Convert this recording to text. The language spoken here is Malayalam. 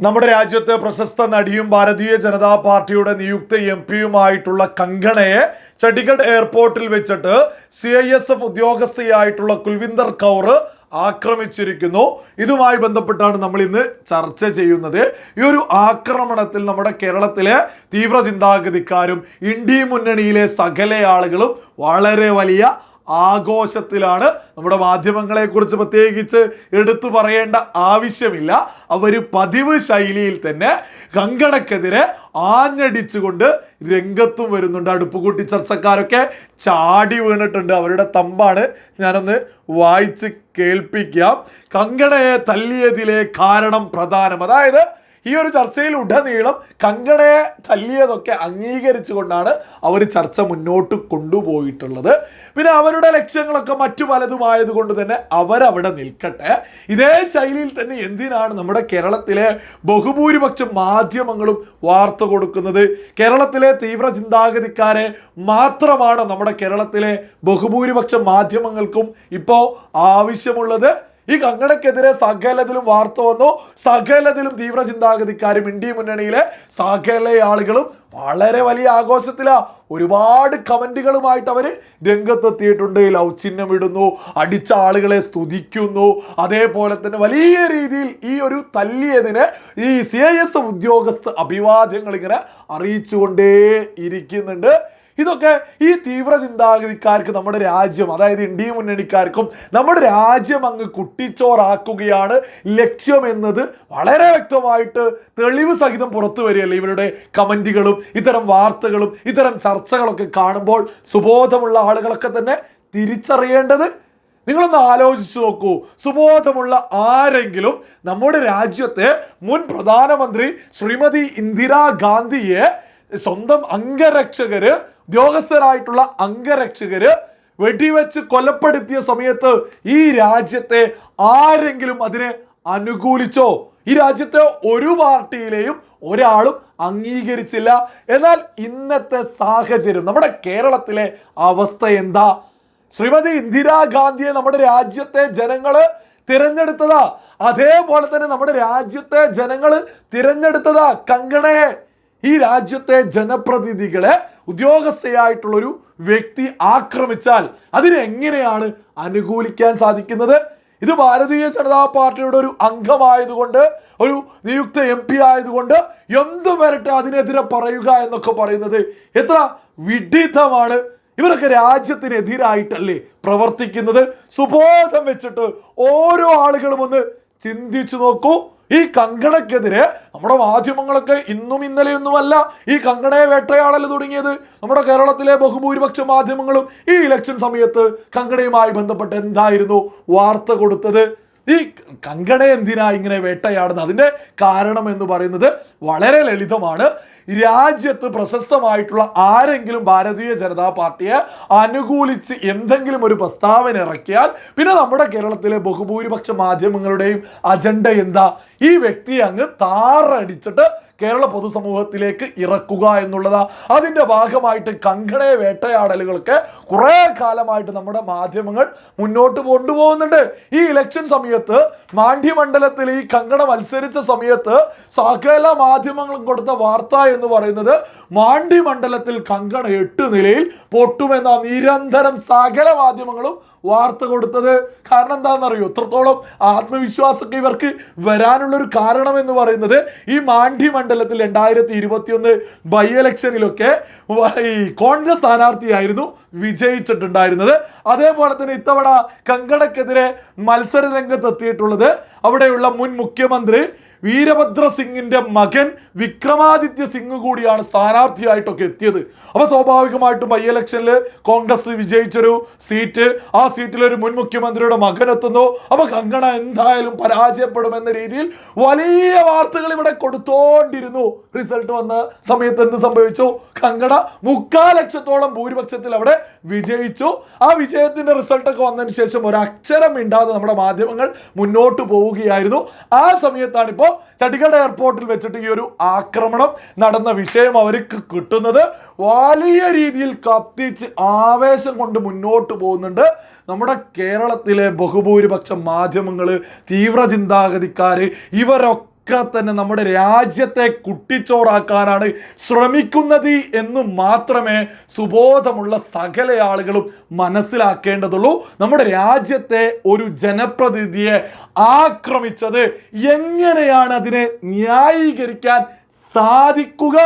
നമ്മുടെ രാജ്യത്തെ പ്രശസ്ത നടിയും ഭാരതീയ ജനതാ പാർട്ടിയുടെ നിയുക്ത എം പിയുമായിട്ടുള്ള കങ്കണയെ ചണ്ഡീഗഡ് എയർപോർട്ടിൽ വെച്ചിട്ട് സി ഐ എസ് എഫ് ഉദ്യോഗസ്ഥയായിട്ടുള്ള കുൽവിന്ദർ കൗർ ആക്രമിച്ചിരിക്കുന്നു. ഇതുമായി ബന്ധപ്പെട്ടാണ് നമ്മൾ ഇന്ന് ചർച്ച ചെയ്യുന്നത്. ഈ ഒരു ആക്രമണത്തിൽ നമ്മുടെ കേരളത്തിലെ തീവ്ര ചിന്താഗതിക്കാരും ഇന്ത്യ മുന്നണിയിലെ സകല ആളുകളും വളരെ വലിയ ആഘോഷത്തിലാണ് നമ്മുടെ മാധ്യമങ്ങളെ കുറിച്ച് പ്രത്യേകിച്ച് എടുത്തു പറയേണ്ട ആവശ്യമില്ല. അവർ പതിവ് ശൈലിയിൽ തന്നെ കങ്കണക്കെതിരെ ആഞ്ഞടിച്ചുകൊണ്ട് രംഗത്തും വരുന്നുണ്ട്. അടുപ്പുകൂട്ടി ചർച്ചക്കാരൊക്കെ ചാടി വീണിട്ടുണ്ട്. അവരുടെ തമ്പാണ് ഞാനൊന്ന് വായിച്ച് കേൾപ്പിക്കാം. കങ്കണയെ തല്ലിയതിലെ കാരണം പ്രധാനം. അതായത് ഈ ഒരു ചർച്ചയിൽ ഉടനീളം കങ്കണയെ തല്ലിയതൊക്കെ അംഗീകരിച്ചുകൊണ്ടാണ് അവർ ചർച്ച മുന്നോട്ട് കൊണ്ടുപോയിട്ടുള്ളത്. പിന്നെ അവരുടെ ലക്ഷ്യങ്ങളൊക്കെ മറ്റു പലതുമായതുകൊണ്ട് തന്നെ അവരവിടെ നിൽക്കട്ടെ. ഇതേ ശൈലിയിൽ തന്നെ എന്തിനാണ് നമ്മുടെ കേരളത്തിലെ ബഹുഭൂരിപക്ഷം മാധ്യമങ്ങളും വാർത്ത കൊടുക്കുന്നത്? കേരളത്തിലെ തീവ്ര ചിന്താഗതിക്കാരെ മാത്രമാണ് നമ്മുടെ കേരളത്തിലെ ബഹുഭൂരിപക്ഷം മാധ്യമങ്ങൾക്കും ഇപ്പോൾ ആവശ്യമുള്ളത്. ഈ കങ്ങടക്കെതിരെ സകലതിലും വാർത്ത വന്നു. സകലതിലും തീവ്ര ചിന്താഗതിക്കാരും ഇന്ത്യ മുന്നണിയിലെ സകല ആളുകളും വളരെ വലിയ ആഘോഷത്തിലാ. ഒരുപാട് കമന്റുകളുമായിട്ട് അവർ രംഗത്തെത്തിയിട്ടുണ്ട്. ലവ് ചിഹ്നം ഇടുന്നു അടിച്ച ആളുകളെ സ്തുതിക്കുന്നു. അതേപോലെ തന്നെ വലിയ രീതിയിൽ ഈ ഒരു തല്ലിയതിനെ ഈ സി ഐ എസ് ഉദ്യോഗസ്ഥ അഭിവാദ്യങ്ങൾ ഇങ്ങനെ അറിയിച്ചുകൊണ്ടേ ഇരിക്കുന്നുണ്ട്. ഇതൊക്കെ ഈ തീവ്ര ചിന്താഗതിക്കാർക്ക് നമ്മുടെ രാജ്യം അതായത് ഇന്ത്യ മുന്നണിക്കാർക്കും നമ്മുടെ രാജ്യം അങ്ങ് കുട്ടിച്ചോറാക്കുകയാണ് ലക്ഷ്യമെന്നത് വളരെ വ്യക്തമായിട്ട് തെളിവ് സഹിതം പുറത്തു വരികയല്ലേ ഇവരുടെ കമന്റുകളും ഇത്തരം വാർത്തകളും ഇത്തരം ചർച്ചകളൊക്കെ കാണുമ്പോൾ സുബോധമുള്ള ആളുകളൊക്കെ തന്നെ തിരിച്ചറിയേണ്ടത്? നിങ്ങളൊന്ന് ആലോചിച്ചു നോക്കൂ. സുബോധമുള്ള ആരെങ്കിലും നമ്മുടെ രാജ്യത്തെ മുൻ പ്രധാനമന്ത്രി ശ്രീമതി ഇന്ദിരാഗാന്ധിയെ സ്വന്തം അംഗരക്ഷകര് ഉദ്യോഗസ്ഥരായിട്ടുള്ള അംഗരക്ഷകര് വെടിവെച്ച് കൊലപ്പെടുത്തിയ സമയത്ത് ഈ രാജ്യത്തെ ആരെങ്കിലും അതിനെ അനുകൂലിച്ചോ? ഈ രാജ്യത്തെ ഒരു പാർട്ടിയിലെയും ഒരാളും അംഗീകരിച്ചില്ല. എന്നാൽ ഇന്നത്തെ സാഹചര്യം നമ്മുടെ കേരളത്തിലെ അവസ്ഥ എന്താ? ശ്രീമതി ഇന്ദിരാഗാന്ധിയെ നമ്മുടെ രാജ്യത്തെ ജനങ്ങൾ തിരഞ്ഞെടുത്തതാ. അതേപോലെ തന്നെ നമ്മുടെ രാജ്യത്തെ ജനങ്ങൾ തിരഞ്ഞെടുത്തതാ. കങ്കണയെ ഈ രാജ്യത്തെ ജനപ്രതിനിധികളെ ഉദ്യോഗസ്ഥയായിട്ടുള്ള ഒരു വ്യക്തി ആക്രമിച്ചാൽ അതിനെങ്ങനെയാണ് അനുകൂലിക്കാൻ സാധിക്കുന്നത്? ഇത് ഭാരതീയ ജനതാ പാർട്ടിയുടെ ഒരു അംഗമായതുകൊണ്ട് ഒരു നിയുക്ത എം പി ആയതുകൊണ്ട് എന്തു വരട്ടെ അതിനെതിരെ പറയുക എന്നൊക്കെ പറയുന്നത് എത്ര വിഡിതമാണ് ഇവരൊക്കെ രാജ്യത്തിനെതിരായിട്ടല്ലേ പ്രവർത്തിക്കുന്നത്? സുബോധം വെച്ചിട്ട് ഓരോ ആളുകളും ഒന്ന് ചിന്തിച്ചു നോക്കൂ. ഈ കങ്കണക്കെതിരെ നമ്മുടെ മാധ്യമങ്ങളൊക്കെ ഇന്നും ഇന്നലെയൊന്നുമല്ല ഈ കങ്കണയെ വേട്ടയാടൽ തുടങ്ങിയത്. നമ്മുടെ കേരളത്തിലെ ബഹുഭൂരിപക്ഷ മാധ്യമങ്ങളും ഈ ഇലക്ഷൻ സമയത്ത് കങ്കണയുമായി ബന്ധപ്പെട്ട് എന്തായിരുന്നു വാർത്ത കൊടുത്തത്? ഈ കങ്കണ എന്തിനാ ഇങ്ങനെ വേട്ടയാടുന്നത്? അതിന്റെ കാരണം എന്ന് പറയുന്നത് വളരെ ലളിതമാണ്. രാജ്യത്ത് പ്രശസ്തമായിട്ടുള്ള ആരെങ്കിലും ഭാരതീയ ജനതാ പാർട്ടിയെ അനുകൂലിച്ച് എന്തെങ്കിലും ഒരു പ്രസ്താവന ഇറക്കിയാൽ പിന്നെ നമ്മുടെ കേരളത്തിലെ ബഹുഭൂരിപക്ഷ മാധ്യമങ്ങളുടെയും അജണ്ട എന്താ? ഈ വ്യക്തിയെ അങ്ങ് താറടിച്ചിട്ട് കേരള പൊതുസമൂഹത്തിലേക്ക് ഇറക്കുക എന്നുള്ളതാ. അതിന്റെ ഭാഗമായിട്ട് കങ്കണയെ വേട്ടയാടലുകളൊക്കെ കുറേ കാലമായിട്ട് നമ്മുടെ മാധ്യമങ്ങൾ മുന്നോട്ട് കൊണ്ടുപോകുന്നുണ്ട്. ഈ ഇലക്ഷൻ സമയത്ത് മാണ്ഡ്യമണ്ഡലത്തിൽ ഈ കങ്കണ മത്സരിച്ച സമയത്ത് സകല മാധ്യമങ്ങളും കൊടുത്ത വാർത്ത എന്ന് പറയുന്നത് മാണ്ഡ്യമണ്ഡലത്തിൽ കങ്കണ എട്ട് നിലയിൽ പൊട്ടുമെന്ന നിരന്തരം സകല മാധ്യമങ്ങളും വാർത്ത കൊടുത്തത്. കാരണം എന്താണെന്നറിയോ? എത്രത്തോളം ആത്മവിശ്വാസമൊക്കെ ഇവർക്ക് വരാനുള്ള ഒരു കാരണം എന്ന് പറയുന്നത് ഈ മാണ്ഡി മണ്ഡലത്തിൽ രണ്ടായിരത്തി ഇരുപത്തിയൊന്ന് ബൈ ഇലക്ഷനിലൊക്കെ വ- ഈ കോൺഗ്രസ് സ്ഥാനാർത്ഥിയായിരുന്നു വിജയിച്ചിട്ടുണ്ടായിരുന്നത്. അതേപോലെ തന്നെ ഇത്തവണ കങ്കടക്കെതിരെ മത്സര രംഗത്തെത്തിയിട്ടുള്ളത് അവിടെയുള്ള മുൻ മുഖ്യമന്ത്രി വീരഭദ്ര സിംഗിന്റെ മകൻ വിക്രമാദിത്യ സിംഗ് കൂടിയാണ് സ്ഥാനാർത്ഥിയായിട്ടൊക്കെ എത്തിയത്. അപ്പൊ സ്വാഭാവികമായിട്ടും ബൈ ഇലക്ഷനിൽ കോൺഗ്രസ് വിജയിച്ചൊരു സീറ്റ്. ആ സീറ്റിൽ ഒരു മുൻ മുഖ്യമന്ത്രിയുടെ മകൻ എത്തുന്നു. അപ്പൊ കങ്കണ എന്തായാലും പരാജയപ്പെടുമെന്ന രീതിയിൽ വലിയ വാർത്തകൾ ഇവിടെ കൊടുത്തോണ്ടിരുന്നു. റിസൾട്ട് വന്ന സമയത്ത് എന്ത് സംഭവിച്ചു? കങ്കണ മുക്കാൽ ലക്ഷത്തോളം ഭൂരിപക്ഷത്തിൽ അവിടെ വിജയിച്ചു. ആ വിജയത്തിന്റെ റിസൾട്ട് ഒക്കെ വന്നതിന് ശേഷം ഒരു അക്ഷരം നമ്മുടെ മാധ്യമങ്ങൾ മുന്നോട്ട് പോവുകയായിരുന്നു. ആ സമയത്താണ് ഇപ്പോൾ ചണ്ഡീഗഡ് എയർപോർട്ടിൽ വെച്ചിട്ട് ഈ ഒരു ആക്രമണം നടന്ന വിഷയം അവർക്ക് കിട്ടുന്നത് വലിയ രീതിയിൽ കത്തിച്ച് ആവേശം കൊണ്ട് മുന്നോട്ട് പോകുന്നുണ്ട്. നമ്മുടെ കേരളത്തിലെ ബഹുഭൂരിപക്ഷം മാധ്യമങ്ങൾ തീവ്ര ചിന്താഗതിക്കാർ ഇവരൊക്കെ ഒക്കെ തന്നെ നമ്മുടെ രാജ്യത്തെ കുട്ടിച്ചോറാക്കാനാണ് ശ്രമിക്കുന്നത് എന്ന് മാത്രമേ സുബോധമുള്ള സകല ആളുകളും മനസ്സിലാക്കേണ്ടതുള്ളൂ. നമ്മുടെ രാജ്യത്തെ ഒരു ജനപ്രതിനിധിയെ ആക്രമിച്ചത് എങ്ങനെയാണ് അതിനെ ന്യായീകരിക്കാൻ സാധിക്കുക?